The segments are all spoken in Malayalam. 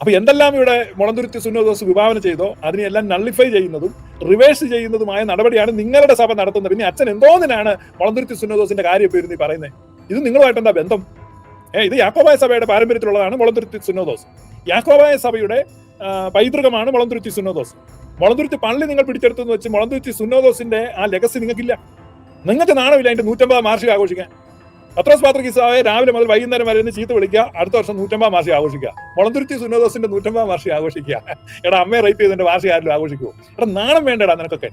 അപ്പൊ എന്തെല്ലാം ഇവിടെ മുളന്തുരുത്തി സുന്നോദോസ് വിഭാവന ചെയ്തോ അതിനെല്ലാം നള്ളിഫൈ ചെയ്യുന്നതും റിവേഴ്സ് ചെയ്യുന്നതുമായ നടപടിയാണ് നിങ്ങളുടെ സഭ നടത്തുന്നത്. പിന്നെ അച്ഛൻ എന്തോന്നിനാണ് മുളന്തുരുത്തി സുന്നോദോസിന്റെ കാര്യം ഇപ്പൊ ഇരുന്ന് പറയുന്നത് ഇത് നിങ്ങളുമായിട്ട് എന്താ ബന്ധം? ഏഹ് ഇത് യാക്കോബായ സഭയുടെ പാരമ്പര്യത്തിലുള്ളതാണ് മുളന്തുരുത്തി സുന്നോദോസ് യാക്കോബായ സഭയുടെ പൈതൃകമാണ് മുളന്തുരുത്തി സുന്നോദോസ് മുളന്തുരുത്തി പള്ളി നിങ്ങൾ പിടിച്ചെടുത്തെന്ന് വെച്ച് മുളന്തുരുത്തി സുന്നോദോസിന്റെ ആ ലെഗസി നിങ്ങൾക്കില്ല. നിങ്ങൾക്ക് നാണമില്ല അതിന്റെ നൂറ്റമ്പതാം വാർഷികം ആഘോഷിക്കാൻ. പത്രോസ് പാത്രികിസാവെ രാവിലെ മുതൽ വൈകുന്നേരം വരെ ഒന്ന് ചീത്ത വിളിക്കുക അടുത്ത വർഷം നൂറ്റമ്പതാം വാർഷികം ആഘോഷിക്കുക. മുളന്തുരുത്തി സുനോദോസിന്റെ നൂറ്റമ്പതാം വാർഷികം ആഘോഷിക്കുക. എടാ അമ്മയെ റേപ്പ് ചെയ്തതിന്റെ വാർഷികം ആരും ആഘോഷിക്കുമോ എടാ നാണം വേണ്ടടാ നിനക്കൊക്കെ.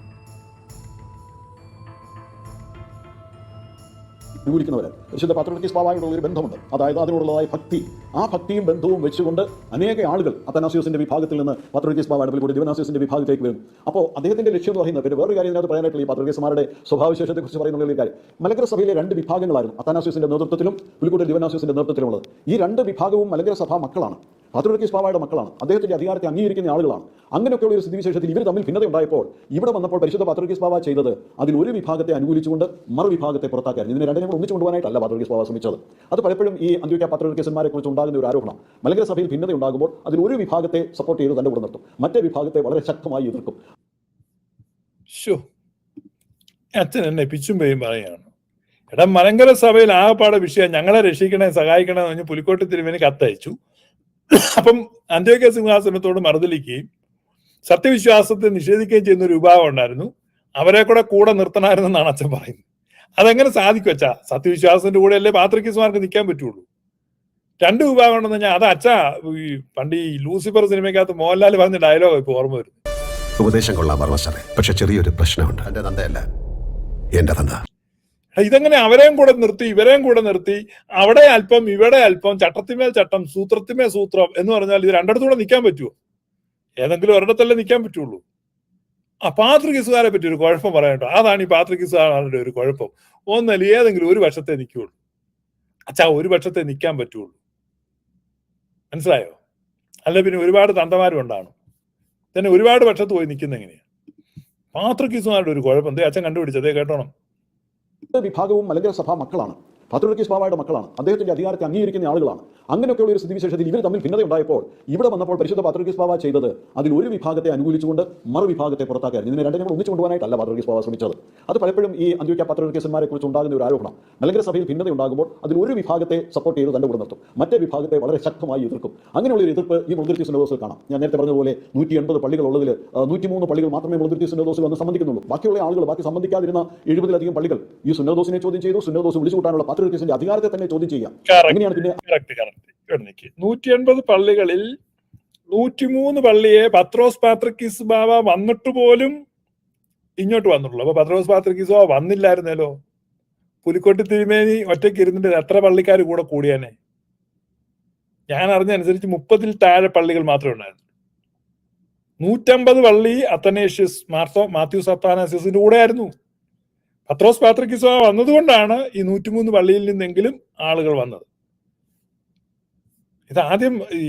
അനുകൂലിക്കുന്നവർ പരിശുദ്ധ പത്രോട്ടിസ് ബാബായോടുള്ള ഒരു ബന്ധമുണ്ട്. അതായത് അതിനോടുള്ളതായ ഭക്തി. ആ ഭക്തിയും ബന്ധവും വെച്ചുകൊണ്ട് അനേക ആളുകൾ അത്തനാസിയോസിന്റെ വിഭാഗത്തിൽ നിന്ന് പത്രോട്ടിസ് ബാബ ഒരു കൂടി ദിവനാസിയോസിന്റെ വിഭാഗത്തിലേക്ക് വരും അപ്പോൾ അദ്ദേഹത്തിന്റെ ലക്ഷ്യം എന്ന് പറയുന്നത് പിന്നെ വേറെ കാര്യം ഇതിനകത്ത് പറയാനായിട്ടുള്ള ഈ പത്രോട്ടിസ്മാരുടെ സ്വഭാവവിശേഷത്തെ കുറിച്ച് പറയുന്ന ഒരു കാര്യം. മലങ്കര സഭയിലെ രണ്ട് വിഭാഗങ്ങളായിരുന്നു അത്തനാസിയോസിന്റെ നേതൃത്വത്തിലും പുലിക്കൂട്ടൽ ദിവനാസിയോസിന്റെ നേതൃത്വത്തിലുള്ളത് ഈ രണ്ട് വിഭാഗവും മലങ്കര സഭ മക്കളാണ്. പത്രോട്ടിസ് ബാബയുടെ മക്കളാണ്. അദ്ദേഹത്തിന്റെ അധികാരത്തെ അംഗീകരിക്കുന്ന ആളുകളാണ്. അങ്ങനെയൊക്കെയുള്ള ഒരു സ്ഥിതിവിശേഷത്തിൽ ഇവർ തമ്മിൽ ഭിന്നത ഉണ്ടായപ്പോൾ ഇവിടെ വന്നപ്പോൾ പരിശുദ്ധ പത്രോട്ടിസ് പാവാ ചെയ്തത് അതിൽ ഒരു വിഭാഗത്തെ അനുകൂലിച്ചുകൊണ്ട് മറുവിഭാഗത്തെ പുറത്താക്കാൻ ഇതിനെ രണ്ടിനെ കൂടെ ഒന്നിച്ചു കൊണ്ടുപോകാനായിട്ടല്ല പത്രോട്ടിസ് പാവാ ശ്രമിച്ചത്. അത് പലപ്പോഴും ഈ അന്ത്യോക്യ പത്രോട്ടിക്കന്മാരെ കുറിച്ച് ഉണ്ടാകുന്ന ഒരു ആരോപണം. മലങ്കര സഭയിൽ ഭിന്നത ഉണ്ടാകുമ്പോൾ അതിൽ ഒരു വിഭാഗത്തെ സപ്പോർട്ട് ചെയ്ത് തന്നെ കൂടെ നിർത്തും മറ്റേ വിഭാഗത്തെ വളരെ ശക്തമായി എതിർക്കും. അച്ഛൻ എന്നെ പിച്ചും പേയും പറയാണ് എടാ മലങ്കര സഭയിൽ ആകപ്പാടെ വിഷയം ഞങ്ങളെ രക്ഷിക്കണേ സഹായിക്കണേ എന്ന് പറഞ്ഞ് പുലിക്കോട്ട് തിരുമേനി കത്തയച്ചു. അപ്പം അന്ത്യോക്യ സിംഹാസനത്തോട് മറുതലിക്കുകയും സത്യവിശ്വാസത്തെ നിഷേധിക്കുകയും ചെയ്യുന്ന ഒരു വിഭാഗം ഉണ്ടായിരുന്നു. അവരെ കൂടെ കൂടെ നിർത്തണമായിരുന്നെന്നാണ് അച്ഛൻ പറയുന്നത്. അതെങ്ങനെ സാധിക്കും അച്ഛാ? സത്യവിശ്വാസത്തിന്റെ കൂടെ അല്ലേ പാത്രിക്കിസ്മാർക്ക് നിൽക്കാൻ പറ്റുള്ളൂ. രണ്ട് വിഭാഗം ഉണ്ടെന്ന് പറഞ്ഞാൽ അത് അച്ഛാ ഈ പണ്ട് ഈ ലൂസിഫർ സിനിമയ്ക്കകത്ത് മോഹൻലാൽ പറഞ്ഞ ഡയലോഗ് ഇപ്പൊ ഓർമ്മ വരും ഉപദേശം കൊള്ളാം പക്ഷെ ചെറിയൊരു പ്രശ്നമുണ്ട്. എന്റെ തന്തയല്ല. എന്റെ തന്ത. ഇതെങ്ങനെ അവരെയും കൂടെ നിർത്തി ഇവരെയും കൂടെ നിർത്തി അവിടെ അല്പം ഇവിടെ അല്പം ചട്ടത്തിമേൽ ചട്ടം സൂത്രത്തിമേൽ സൂത്രം എന്ന് പറഞ്ഞാൽ ഇത് രണ്ടിടത്തൂടെ നിൽക്കാൻ പറ്റുമോ? ഏതെങ്കിലും ഒരിടത്തല്ലേ നിൽക്കാൻ പറ്റുള്ളൂ. ആ പാത്രികിസുകാരെ പറ്റി ഒരു കുഴപ്പം പറയട്ടോ അതാണ് ഈ പാത്രികിസുകാരുടെ ഒരു കുഴപ്പം. ഒന്നല്ല ഏതെങ്കിലും ഒരു പക്ഷത്തെ നിൽക്കുള്ളൂ അച്ഛാ ഒരു പക്ഷത്തെ നിൽക്കാൻ പറ്റുള്ളൂ. മനസ്സിലായോ? അല്ല പിന്നെ ഒരുപാട് തന്തമാരും ഉണ്ടാണ് തന്നെ ഒരുപാട് പക്ഷത്ത് പോയി നിൽക്കുന്ന എങ്ങനെയാ? പാത്രികിസുകാരുടെ ഒരു കുഴപ്പം. എന്തേ അച്ഛൻ കണ്ടുപിടിച്ചതേ കേട്ടോണം. വിഭാഗവും മലങ്കര സഭ മക്കളാണ്. പത്രോട്ടിസ് സ്വാഭാവിക മക്കളാണ്. അദ്ദേഹത്തിന്റെ അധികാരത്തെ അംഗീകരിക്കുന്ന ആളുകളാണ്. അങ്ങനെയൊക്കെയുള്ള ഒരു സ്ഥിതിവിശേഷത്തിൽ ഇവർ തമ്മിൽ ഭിന്നത ഉണ്ടായപ്പോൾ ഇവിടെ വന്നപ്പോൾ പരിശുദ്ധ പത്രോട്ടിസ് സ്വാഭ ചെയ്തത് അതിൽ ഒരു വിഭാഗത്തെ അനുകൂലിച്ചുകൊണ്ട് മറുവിഭാഗത്തെ പുറത്താക്കാൻ ഇതിനെ രണ്ടിനെ കൂടെ ഒന്നിച്ചു കൊണ്ടുപോകാനായിട്ടല്ല പത്രോട്ടിസ് സ്വാഭ ശ്രമിച്ചത്. അത് പലപ്പോഴും ഈ അന്ത്യോക്യ പത്രോട്ടിക്കന്മാരെ കുറിച്ച് ഉണ്ടാകുന്ന ഒരു ആരോപണം. മലങ്കര സഭയിൽ ഭിന്നത ഉണ്ടാകുമ്പോൾ അതിൽ ഒരു വിഭാഗത്തെ സപ്പോർട്ട് ചെയ്ത് തന്നെ കൂടെ നിർത്തും. മറ്റേ വിഭാഗത്തെ വളരെ ശക്തമായി എതിർക്കും. അങ്ങനെയുള്ള ഒരു എതിർപ്പ് ഈ മുളന്തുരുത്തി സിനോദോസിൽ കാണാം. ഞാൻ നേരത്തെ പറഞ്ഞതുപോലെ നൂറ്റി എൺപത് പള്ളികൾ ഉള്ളതിൽ നൂറ്റിമൂന്ന് പള്ളികൾ മാത്രമേ മുളന്തുരുത്തി സിനോദോസിൽ വന്ന് സംബന്ധിക്കുന്നുള്ളൂ. ബാക്കിയുള്ള ആളുകൾ ബാക്കി സംബന്ധിക്കാതിരുന്ന എഴുപതിലധികം പള്ളികൾ ഈ സുനോദോസിനെ ചോദ്യം ചെയ്തു. സുനോദോസ് വിളിച്ചു കൂട്ടാനുള്ള പത്രോട്ടിസിന്റെ അധികാരത്തെ തന്നെ ചോദ്യം ചെയ്യാം. എങ്ങനെയാണ് പിന്നെ നൂറ്റി എൺപത് പള്ളികളിൽ നൂറ്റിമൂന്ന് പള്ളിയെ പത്രോസ് പാത്രക്കീസ് ബാബ വന്നിട്ട് പോലും ഇങ്ങോട്ട് വന്നിട്ടുള്ളൂ. അപ്പൊ പത്രോസ് പാത്രക്കീസ് ബാബ വന്നില്ലായിരുന്നല്ലോ? പുലിക്കോട്ടി തിരുമേനി ഒറ്റയ്ക്ക് ഇരുന്നിട്ട് എത്ര പള്ളിക്കാർ കൂടെ കൂടിയാനെ? ഞാൻ അറിഞ്ഞനുസരിച്ച് മുപ്പതിൽ താഴെ പള്ളികൾ മാത്രമേ ഉണ്ടായിരുന്നു നൂറ്റമ്പത് പള്ളി അത്തനേഷ്യസ് മാർത്തോ മാത്യു സത്താനാസിയസിന്റെ കൂടെ ആയിരുന്നു പത്രോസ് പാത്രക്കിസ വന്നതുകൊണ്ടാണ് ഈ നൂറ്റിമൂന്ന് പള്ളിയിൽ നിന്നെങ്കിലും ആളുകൾ വന്നത്. ഇത് ആദ്യം ഈ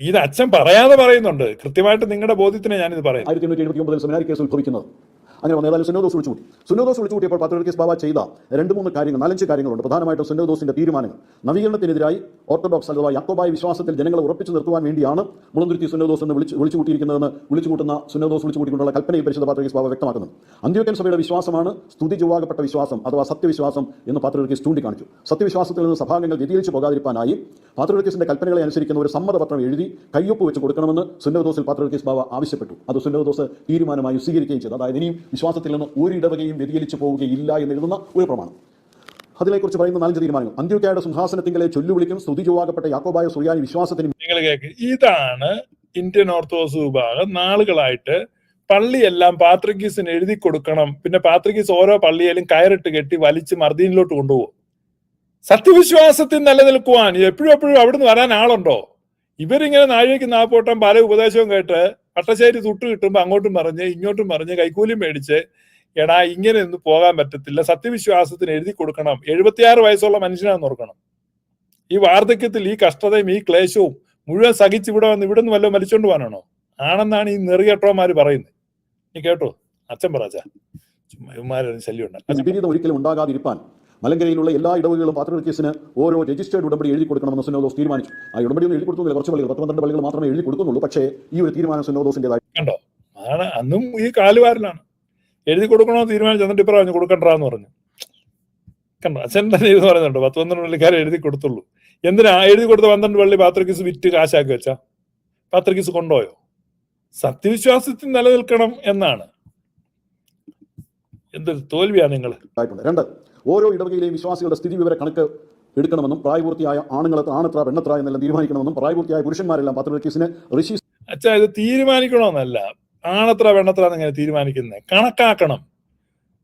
ഇത് അച്ഛൻ പറയാതെ പറയുന്നുണ്ട്. കൃത്യമായിട്ട് നിങ്ങളുടെ ബോധ്യത്തിന് ഞാനിത് പറയുന്നു ആയിരത്തി എണ്ണൂറ്റി എഴുപത്തി ഒമ്പതിൽ സെമിനാരി കേസ് ഉത്ഭവിക്കുന്നത്. അങ്ങനെ വന്നു. ഏതായാലും സുന്നോദോസ് വിളിച്ചു കൂട്ടി സുന്നോദോസ് വിളിച്ചു കൂട്ടിയപ്പോൾ ബാബ ചെയ്ത രണ്ട് മൂന്ന് കാര്യങ്ങൾ നാലഞ്ച് കാര്യങ്ങളുണ്ട്. പ്രധാനമായിട്ടും സുന്നോദോസിന്റെ തീരുമാനങ്ങൾ. നവീകരണത്തിനെതിരായി ഓർത്തഡോക്സ് അഥവാ യാക്കോബായ വിശ്വാസത്തിൽ ജനങ്ങളെ ഉറപ്പിച്ചു നിർത്തുവാൻ വേണ്ടിയാണ് മുളന്തുരുത്തി സുന്നോദോസ് എന്ന് വിളിച്ചു വിളിച്ചു കൂട്ടിയിരിക്കുന്നതെന്ന് വിളിച്ചു കൂട്ടുന്ന സുന്നോദോസ് വിളിച്ചു കൂട്ടിക്കൊണ്ടുള്ള കൽപ്പനയെ പരിശുദ്ധ പത്രോലിക്കസ് ബാബ വ്യക്തമാക്കുന്നു. അന്ത്യോക്കൻ സഭയുടെ വിശ്വാസമാണ് സ്തുതി ചൊവ്വാകപ്പെട്ട വിശ്വാസം അഥവാ സത്യവിശ്വാസം എന്ന് പത്രോലിക്കസ് ചൂണ്ടിക്കാണിച്ചു. സത്യവിശ്വാസത്തിൽ നിന്ന് സഭാംഗങ്ങൾ വ്യതിരിച്ചു പോകാതിരിക്കാനായി പാത്രോലിക്കസിന്റെ കൽപ്പനകളെ അനുസരിക്കുന്ന ഒരു സമ്മതപത്രം എഴുതി കയ്യൊപ്പ് വെച്ച് കൊടുക്കണമെന്ന് സുന്നോദോസിൽ പാത്രോലിക്കസ് ബാബ ആവശ്യപ്പെട്ടു. അത് സുന്നോദോസ് തീരുമാനമായി സ്വീകരിക്കുകയും ചെയ്തു. അതായത് ഇനിയും വിശ്വാസത്തിൽ നിന്ന് ഒരു ഇടവകയും വ്യതിചലിച്ചു പോവുകയില്ല എന്ന് എഴുതുന്ന ഒരു പ്രമാണം. അതിനെക്കുറിച്ച് പറയുന്ന നാലഞ്ച് തീരുമാനങ്ങൾ. അന്ത്യോക്കയുടെ സിംഹാസനത്തിങ്കലെ ചൊല്ലുവിളിക്കും സ്തുതി ചൊവ്വാകപ്പെട്ട യാക്കോബായ സുറിയാനി വിശ്വാസത്തിന് നിങ്ങൾ കേൾക്ക് ഇതാണ് ഇന്ത്യൻ ഓർത്തഡോക്സ് വിഭാഗം നാളുകളായിട്ട് പള്ളിയെല്ലാം പാത്രിക്കീസിന് എഴുതി കൊടുക്കണം. പിന്നെ പാത്രിക്കീസ് ഓരോ പള്ളിയിലും കയറിട്ട് കെട്ടി വലിച്ച് മർദ്ദീനിലോട്ട് കൊണ്ടുപോകും. സത്യവിശ്വാസത്തിൽ നിലനിൽക്കുവാൻ എപ്പോഴും എപ്പോഴും അവിടുന്ന് വരാൻ ആളുണ്ടോ? ഇവരിങ്ങനെ നാഴികയ്ക്ക് നാപ്പോട്ടം പല ഉപദേശവും കേട്ട് പട്ടശ്ശേരി തുട്ട് കിട്ടുമ്പോൾ അങ്ങോട്ടും പറഞ്ഞ് ഇങ്ങോട്ടും പറഞ്ഞ് കൈക്കൂലി മേടിച്ച് എടാ ഇങ്ങനെ ഒന്നും പോകാൻ പറ്റത്തില്ല. സത്യവിശ്വാസത്തിന് എഴുതി കൊടുക്കണം. എഴുപത്തിയാറ് വയസ്സുള്ള മനുഷ്യനാണെന്ന് ഓർക്കണം. ഈ വാർദ്ധക്യത്തിൽ ഈ കഷ്ടതയും ഈ ക്ലേശവും മുഴുവൻ സഹിച്ച് ഇവിടെ വന്ന് ഇവിടെ നിന്ന് വല്ലതും വലിച്ചോണ്ട് പോകാനാണോ? ആണെന്നാണ് ഈ നെറികെട്ടോമാര് പറയുന്നത്. നീ കേട്ടോ? അച്ഛൻ പറ ചുമ്മാരും ചുമ്മാ ഇവന്മാരൊരു ശല്യം ഉണ്ടാകും ഒരിക്കലും ഉണ്ടാകാതിരിക്കാൻ മലങ്കരയിലുള്ള എല്ലാ ഇടവകകളും പാത്രങ്ങൾ കേസിന് ഓരോ രജിസ്റ്റേർഡ് ഉടമ്പടി എഴുതി കൊടുക്കണമെന്ന് സുനോദോസ് തീരുമാനിച്ചു. ആ ഉടമ്പടി ഒന്നും എഴുതി കൊടുക്കുന്നില്ല കുറച്ച് പള്ളികൾ പത്ത് പന്ത്രണ്ട് പള്ളികൾ മാത്രമേ എഴുതി കൊടുക്കുന്നുള്ളൂ. പക്ഷേ ഈ ഒരു തീരുമാനം സുനോദോസിന്റെതായി കണ്ടോ? അതാണ് അന്നും ഈ കാലുവാരിലാണ്. എഴുതി കൊടുക്കണമെന്ന് തീരുമാനിച്ചു എന്നിട്ട് പറഞ്ഞു കൊടുക്കണ്ടെന്ന് പറഞ്ഞു. കണ്ടോ? അച്ഛൻ തന്നെ ഇത് പറയുന്നുണ്ട് പത്ത് പന്ത്രണ്ട് പള്ളിക്കാരെ എഴുതി കൊടുത്തുള്ളൂ. എന്തിനാ? എഴുതി കൊടുത്ത പന്ത്രണ്ട് പള്ളി പാത്രക്കീസ് വിറ്റ് കാശാക്കി വെച്ചാ? പാത്രക്കീസ് കൊണ്ടുപോയോ? സത്യവിശ്വാസത്തിൽ നിലനിൽക്കണം എന്നാണ്. എന്തൊരു തോൽവിയാ നിങ്ങൾ രണ്ട് ഓരോ ഇടവകയിലെയും വിശ്വാസികളുടെ സ്ഥിതി വിവര കണക്ക് എടുക്കണമെന്നും പ്രായപൂർത്തിയായ ആണുങ്ങളെ ആണത്ര പെണ്ണത്ര എന്നെല്ലാം തീരുമാനിക്കണമെന്നും പ്രായപൂർത്തിയായ പുരുഷന്മാരെല്ലാം പാത്രക്കേസിന് ഋഷി അച്ഛാ ഇത് തീരുമാനിക്കണമെന്നല്ല. ആണത്ര പെണ്ണത്ര എന്നിങ്ങനെ തീരുമാനിക്കുന്നത് കണക്കാക്കണം.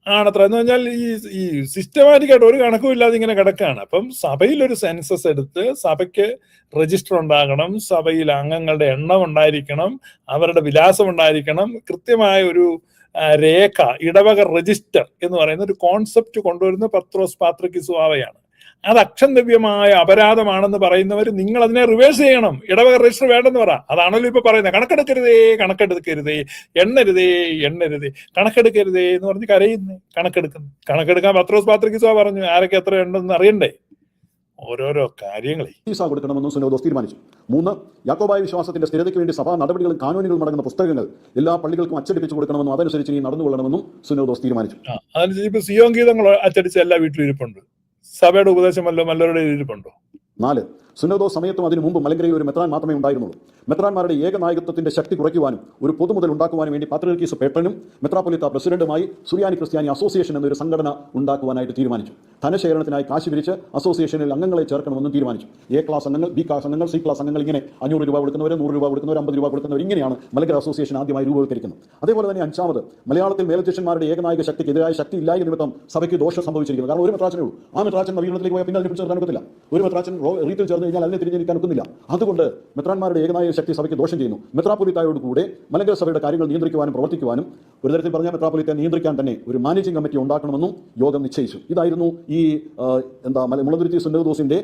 ആണത്ര എന്ന് പറഞ്ഞാൽ ഈ ഈ സിസ്റ്റമാറ്റിക് ആയിട്ട് ഒരു കണക്കും ഇല്ലാതെ ഇങ്ങനെ കിടക്കുകയാണ് അപ്പം സഭയിൽ ഒരു സെൻസസ് എടുത്ത് സഭയ്ക്ക് രജിസ്റ്റർ ഉണ്ടാകണം. സഭയിൽ അംഗങ്ങളുടെ എണ്ണം ഉണ്ടായിരിക്കണം. അവരുടെ വിലാസം ഉണ്ടായിരിക്കണം. കൃത്യമായ ഒരു രേഖ ഇടവക രജിസ്റ്റർ എന്ന് പറയുന്ന ഒരു കോൺസെപ്റ്റ് കൊണ്ടുവരുന്ന പത്രോസ് പാത്രയ്ക്ക് സുവാവയാണ്. അത് അക്ഷന്തവ്യമായ അപരാധമാണെന്ന് പറയുന്നവർ നിങ്ങൾ അതിനെ റിവേഴ്സ് ചെയ്യണം. ഇടവക രജിസ്റ്റർ വേണ്ടെന്ന് പറ. അതാണല്ലോ ഇപ്പൊ പറയുന്നത്. കണക്കെടുക്കരുതേ കണക്കെടുക്കരുതേ എണ്ണരുതേ എണ്ണരുതേ കണക്കെടുക്കരുതേ എന്ന് പറഞ്ഞ് കരയുന്നു. കണക്കെടുക്കുന്നു. കണക്കെടുക്കാൻ പത്രോസ് പാത്രികിസോ പറഞ്ഞു. ആരൊക്കെ എത്ര ഉണ്ടെന്ന് അറിയണ്ടേ? ഓരോരോ കാര്യങ്ങളെ. വിസ കൊടുക്കണമെന്നും സുനോദോസ് തീരുമാനിച്ചു. മൂന്ന് യാക്കോബായ വിശ്വാസത്തിന്റെ സ്ഥിരതയ്ക്ക് വേണ്ടി സഭാ നടപടികളും കാനൂനുകളും അടങ്ങുന്ന പുസ്തകങ്ങൾ എല്ലാ പള്ളികൾക്കും അച്ചടിപ്പിച്ചു കൊടുക്കണമെന്നും അതനുസരിച്ച് ഇനി നടന്നുകൊള്ളണമെന്നും സുനോദോസ് തീരുമാനിച്ചു. അതനുസരിച്ച് ഇപ്പൊ സിയോൻ ഗീതങ്ങൾ അച്ചടിച്ച എല്ലാ വീട്ടിലും ഇരിപ്പുണ്ട്. സഭയുടെ ഉപദേശം മല്ലവരുടെ ഇരിപ്പുണ്ടോ നാല് സുനോദോ സമയത്തും അതിനു മുമ്പ് മലങ്കരയിൽ ഒരു മെത്രാൻ മാത്രമേ ഉണ്ടായിരുന്നുള്ളൂ. മെത്രാന്മാരുടെ ഏകനായകത്വത്തിന്റെ ശക്തി കുറയ്ക്കുവാനും ഒരു പൊതുമുതൽ ഉണ്ടാക്കുവാനും വേണ്ടി പാത്രികീസ് പേട്ടനും മെത്രാപ്പൊലിത്ത പ്രസിഡന്റുമായി സുറിയാനി ക്രിസ്ത്യാനി അസോസിയേഷൻ എന്നൊരു സംഘടന ഉണ്ടാക്കുവാനായിട്ട് തീരുമാനിച്ചു. ധനശേഖരണത്തിനായി കാശ് പിരിച്ച് അസോസിയേഷനിൽ അംഗങ്ങളെ ചേർക്കണമെന്നും തീരുമാനിച്ചു. എ ക്ലാസ് അംഗങ്ങൾ ബി ക്ലാസ് അംഗങ്ങൾ സി ക്ലാസ് അംഗങ്ങൾ ഇങ്ങനെ അഞ്ഞൂറ് രൂപ കൊടുക്കുന്നവർ നൂറ് രൂപ കൊടുക്കുന്നവർ അമ്പത് രൂപ കൊടുക്കുന്നവർ ഇങ്ങനെയാണ് മലങ്കര അസോസിയേഷൻ ആദ്യമായി രൂപവത്കരിക്കുന്നത്. അതേപോലെ തന്നെ അഞ്ചാമത് മലയാളത്തിൽ മേലധ്യക്ഷന്മാരുടെ ഏകനായക ശക്തിക്ക് എതിരായ ശക്തി ഇല്ലായ നിമിത്തം സഭയ്ക്ക് ദോഷം സംഭവിച്ചിരിക്കുന്നു. കാരണം ഒരു മെത്രാച്ചനേ ഉള്ളൂ. ആ മെത്രാച്ചൻ നവീകരണത്തിലേക്ക് പോയാൽ പിന്നെ അതിനെ പിടിച്ചു നടക്കത്തില്ല ഒരു മെത്രാച്ചൻ റോ- റീത്തിൽ ചേർന്ന് കഴിഞ്ഞാൽ അതിനെ തിരിഞ്ഞിരിക്കാൻ ഒക്കുന്നില്ല. അതുകൊണ്ട് മെത്രാന്മാരുടെ ഏകനായക ശക്തി സഭയ്ക്ക് ദോഷം ചെയ്യുന്നു. മെത്രാപൊലിത്തായോട് കൂടെ മലങ്കര സഭയുടെ കാര്യങ്ങൾ നിയന്ത്രിക്കുവാനും പ്രവർത്തിക്കുവാനും ഒരു തരത്തിൽ പറഞ്ഞാൽ മെത്രാപൊലിത്തെ നിയന്ത്രിക്കാൻ തന്നെ ഒരു മാനേജിംഗ് കമ്മിറ്റി ഉണ്ടാക്കണമെന്നും യോഗം നിശ്ചയിച്ചു. ഇതായിരുന്നു ഈ എന്താ മുളന്തുരുത്തി സുന്നതദോസിന്റെ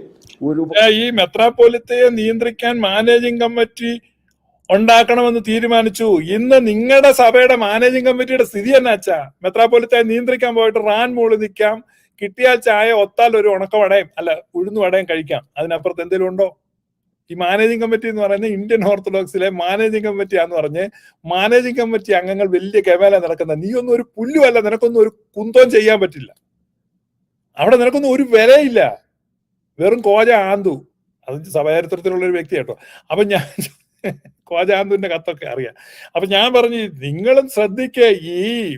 ഒരു ഈ മെത്രാപൊലിത്തയെ നിയന്ത്രിക്കാൻ മാനേജിംഗ് കമ്മിറ്റി ഉണ്ടാക്കണമെന്ന് തീരുമാനിച്ചു. ഇന്ന് നിങ്ങളുടെ സഭയുടെ മാനേജിംഗ് കമ്മിറ്റിയുടെ സ്ഥിതി എന്നാച്ചാ മെത്രാപൊലിത്തയെ നിയന്ത്രിക്കാൻ പോയിട്ട് റാൻ മൂളി നിൽക്കാം. കിട്ടിയാൽ ചായ ഒത്താൽ ഒരു ഉണക്കവടയും അല്ല ഉഴുന്നുവടയും കഴിക്കാം. അതിനപ്പുറത്ത് എന്തെങ്കിലും ഉണ്ടോ? ഈ മാനേജിംഗ് കമ്മിറ്റി എന്ന് പറയുന്നത് ഇന്ത്യൻ ഓർത്തഡോക്സിലെ മാനേജിംഗ് കമ്മിറ്റിയാന്ന് പറഞ്ഞ് മാനേജിംഗ് കമ്മിറ്റി അംഗങ്ങൾ വലിയ കമേല നടക്കുന്ന നീ ഒന്നും ഒരു പുല്ലുമല്ല നിനക്കൊന്നും ഒരു കുന്തവും ചെയ്യാൻ പറ്റില്ല. അവിടെ നിനക്കൊന്നും ഒരു വിലയില്ല. വെറും കോജ ആന്തു. അത് സഭാചരിത്രത്തിലുള്ള ഒരു വ്യക്തി കേട്ടോ. അപ്പൊ ഞാൻ കോജ ആന്തുവിന്റെ കത്തൊക്കെ അറിയാം. അപ്പൊ ഞാൻ പറഞ്ഞു നിങ്ങളും ശ്രദ്ധിക്കുക ഈ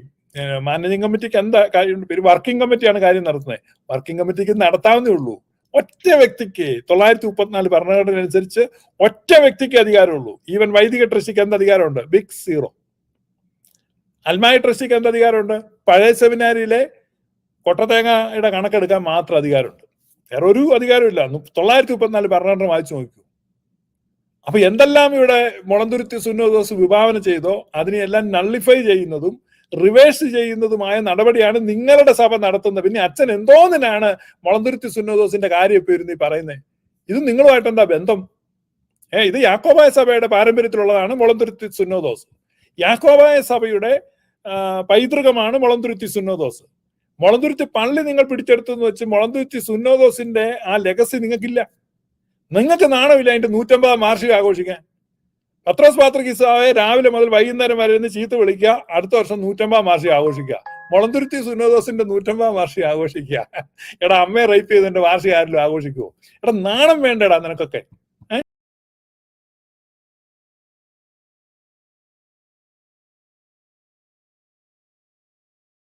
മാനേജിംഗ് കമ്മിറ്റിക്ക് എന്താ കാര്യം ഒരു വർക്കിംഗ് കമ്മിറ്റിയാണ് കാര്യം നടത്തുന്നത്. വർക്കിംഗ് കമ്മിറ്റിക്ക് നടത്താവുന്നേ ഉള്ളൂ. ഒറ്റ വ്യക്തിക്ക് തൊള്ളായിരത്തി മുപ്പത്തിനാല് ഭരണഘടന അനുസരിച്ച് ഒറ്റ വ്യക്തിക്ക് അധികാരമുള്ളൂ. ഈവൻ വൈദിക ട്രസ്റ്റിക്ക് എന്ത് അധികാരമുണ്ട്? ബിഗ് സീറോ അൽമായ ട്രസ്റ്റിക്ക് എന്ത് അധികാരമുണ്ട്? പഴയ സെമിനാരിയിലെ കൊട്ടത്തേങ്ങയുടെ കണക്കെടുക്കാൻ മാത്രം അധികാരമുണ്ട്. വേറെ ഒരു അധികാരമില്ല തൊള്ളായിരത്തി മുപ്പത്തിനാല് ഭരണഘടന വായിച്ചു നോക്കൂ. അപ്പൊ എന്തെല്ലാം ഇവിടെ മുളന്തുരുത്തി സുന്നോദോസ് വിഭാവന ചെയ്തോ അതിനെയെല്ലാം നള്ളിഫൈ ചെയ്യുന്നതും റിവേഴ്സ് ചെയ്യുന്നതുമായ നടപടിയാണ് നിങ്ങളുടെ സഭ നടത്തുന്നത്. പിന്നെ അച്ഛൻ എന്തോന്നിനാണ് മുളന്തുരുത്തി സുന്നോദോസിന്റെ കാര്യം ഇപ്പൊ ഇരുന്ന് പറയുന്നത് ഇത് നിങ്ങളുമായിട്ട് എന്താ ബന്ധം? ഏ ഇത് യാക്കോബായ സഭയുടെ പാരമ്പര്യത്തിലുള്ളതാണ് മുളന്തുരുത്തി സുന്നോദോസ്. യാക്കോബായ സഭയുടെ പൈതൃകമാണ് മുളന്തുരുത്തി സുന്നോദോസ്. മുളന്തുരുത്തി പള്ളി നിങ്ങൾ പിടിച്ചെടുത്തെന്ന് വെച്ച് മുളന്തുരുത്തി സുന്നോദോസിന്റെ ആ ലെഗസി നിങ്ങൾക്കില്ല. നിങ്ങൾക്ക് നാണമില്ല അതിന്റെ നൂറ്റമ്പതാം വാർഷികം ആഘോഷിക്കാൻ. പത്രോസ് പാത്രകിസാവെ രാവിലെ മുതൽ വൈകുന്നേരം വരെ നിന്ന് ചീത്ത വിളിക്കുക അടുത്ത വർഷം നൂറ്റമ്പതാം വാർഷികം ആഘോഷിക്കുക. മുളന്തുരുത്തി സുനോദോസിന്റെ നൂറ്റമ്പതാം വാർഷികം ആഘോഷിക്കുക. എടാ അമ്മയെ റേപ്പ് ചെയ്തതിന്റെ വാർഷികം ആരിലും എടാ നാണം വേണ്ടടാ നിനക്കൊക്കെ.